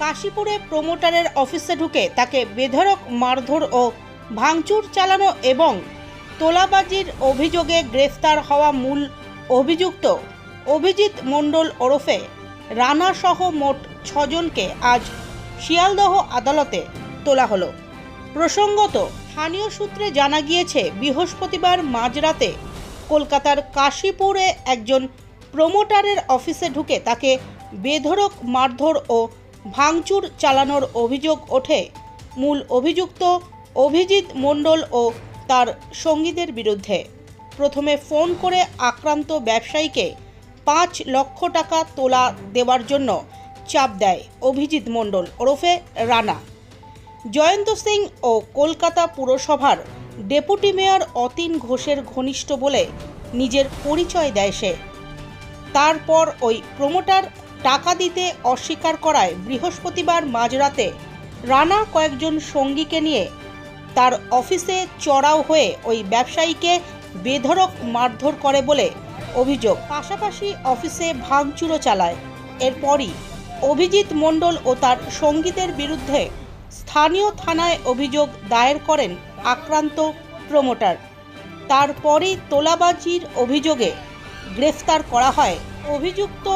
কাশীপুরে প্রমোটারের অফিসে ঢুকে তাকে বেধড়ক, মারধর ও ভাঙচুর চালানো এবং তোলাবাজির অভিযোগে গ্রেফতার হওয়া মূল অভিযুক্ত অভিজিৎ মণ্ডল ওরফে রানা সহ মোট ছজনকে আজ শিয়ালদহ আদালতে তোলা হলো। প্রসঙ্গত, স্থানীয় সূত্রে জানা গিয়েছে, বৃহস্পতিবার মাঝরাতে কলকাতার কাশীপুরে একজন প্রমোটারের অফিসে ঢুকে তাকে বেধড়ক, মারধর ও ভাঙচুর চালানোর অভিযোগ ওঠে। মূল অভিযুক্ত অভিজিৎ মণ্ডল ও তার সঙ্গীদের বিরুদ্ধে। প্রথমে ফোন করে আক্রান্ত ব্যবসায়ীকে পাঁচ লক্ষ টাকা তোলা দেওয়ার জন্য চাপ দেয় অভিজিৎ মণ্ডল ওরফে রানা। জয়ন্ত সিং ও কলকাতা পুরসভার ডেপুটি মেয়র অতীন ঘোষের ঘনিষ্ঠ বলে নিজের পরিচয় দেয় সে। তারপর ওই প্রমোটার টাকা দিতে অস্বীকার করায় বৃহস্পতিবার মাঝরাতে রানা কয়েকজন সঙ্গীকে নিয়ে তার অফিসে চড়াও হয়ে ওই ব্যবসায়ীকে বেধড়ক মারধর করে বলে অভিযোগ। পাশাপাশি অফিসে ভাঙচুরও চালায়। এরপরই অভিজিৎ মণ্ডল ও তার সঙ্গীদের বিরুদ্ধে স্থানীয় থানায় অভিযোগ দায়ের করেন আক্রান্ত প্রমোটার। তারপরই তোলাবাজির অভিযোগে গ্রেফতার করা হয় অভিযুক্ত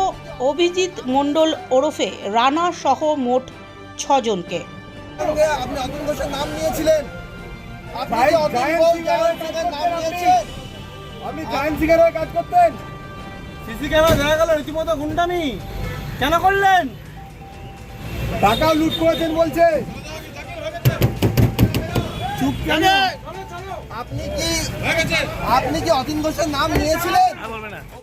অভিজিৎ মণ্ডল ওরফে রানা সহ মোট ছজনকে। আপনি অতুল ঘোষের নাম নিয়েছিলেন। আপনি Atul giant Ghosh cigarette giant cigarette নাম আপনি? আপনি জায়েন্ট সিগারের কাজ করতেন? সিসি ক্যামেরা দেখা গেল রীতিমতো গুন্ডামি। কেন করলেন? টাকাও লুট করেছেন বলছে। চুপ কেন? আপনি কি আপনি কি অতীন ঘোষের নাম নিয়েছিলেন?